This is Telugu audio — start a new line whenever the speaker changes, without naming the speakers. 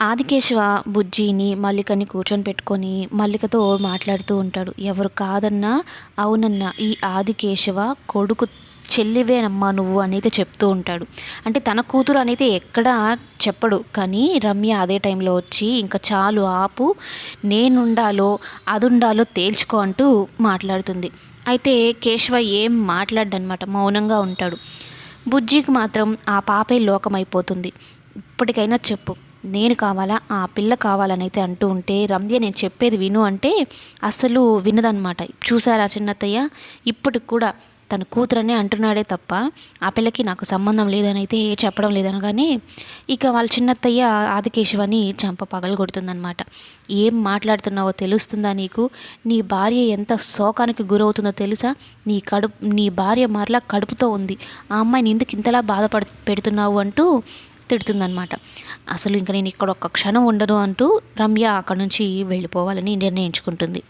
ఆదికేశవ బుజ్జిని మల్లికని కూర్చొని పెట్టుకొని మల్లికతో మాట్లాడుతూ ఉంటాడు. ఎవరు కాదన్నా అవునన్నా ఈ ఆదికేశవ కొడుకు చెల్లివేనమ్మా నువ్వు అనేది చెప్తూ ఉంటాడు. అంటే తన కూతురు అనేది ఎక్కడా చెప్పడు. కానీ రమ్య అదే టైంలో వచ్చి ఇంకా చాలు ఆపు నేనుండాలో అది ఉండాలో తేల్చుకో అంటూ మాట్లాడుతుంది. అయితే కేశవ ఏం మాట్లాడనమాట మౌనంగా ఉంటాడు. బుజ్జికి మాత్రం ఆ పాపే లోకమైపోతుంది. ఇప్పటికైనా చెప్పు. నేను కావాలా? ఆ పిల్ల కావాలని అయితే అంటూ ఉంటే రమ్య నేను చెప్పేది విను అంటే అసలు వినదనమాట చూసారా చిన్నత్తయ్య? ఇప్పటికి కూడా తన కూతురనే అంటున్నాడే తప్ప ఆ పిల్లకి నాకు సంబంధం లేదని అయితే చెప్పడం లేదనగానే ఇక వాళ్ళ చిన్నత్తయ్య ఆదికేశవని చంప పగలు కొడుతుందనమాట ఏం మాట్లాడుతున్నావో తెలుస్తుందా నీకు? నీ భార్య ఎంత శోకానికి గురవుతుందో తెలుసా? నీ కడుపు నీ భార్య మరలా కడుపుతో ఉంది. ఆ అమ్మాయిని ఎందుకు ఇంతలా బాధపడు పెడుతున్నావు అంటూ తిడుతుందనమాట అసలు ఇంక నేను ఇక్కడ ఒక్క క్షణం ఉండను అంటూ రమ్య అక్కడ నుంచి వెళ్ళిపోవాలని నిర్ణయించుకుంటుంది.